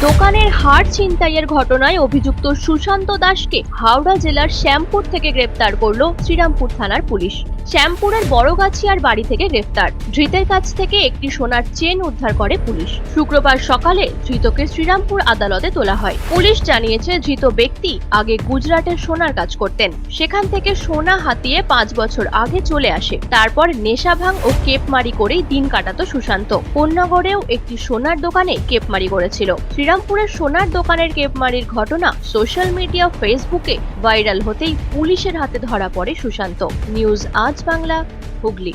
দোকানের হার ছিনতাইয়ের ঘটনায় অভিযুক্ত সুশান্ত দাসকে হাওড়া জেলার শ্যামপুর থেকে গ্রেপ্তার করল শ্রীরামপুর থানার পুলিশ। শ্যামপুরের বড়গাছিয়ার বাড়ি থেকে গ্রেপ্তার। ধৃতের কাছ থেকে একটি সোনার চেন উদ্ধার করে পুলিশ। শুক্রবার সকালে ধৃতকে শ্রীরামপুর আদালতে তোলা হয়। পুলিশ জানিয়েছে ধৃত ব্যক্তি আগে গুজরাটের সোনার কাজ করতেন। সেখান থেকে সোনা হাতিয়ে পাঁচ বছর আগে চলে আসে। তারপর নেশাভাং ও কেপমারি করেই দিন কাটাতো সুশান্ত। কোন্নগরেও একটি সোনার দোকানে কেপমারি করেছিল। শ্রীরামপুরের সোনার দোকানের কেপমারির ঘটনা সোশ্যাল মিডিয়া, ফেসবুকে ভাইরাল হতেই পুলিশের হাতে ধরা পড়ে সুশান্ত। নিউজ আজ বাংলা, হুগলি।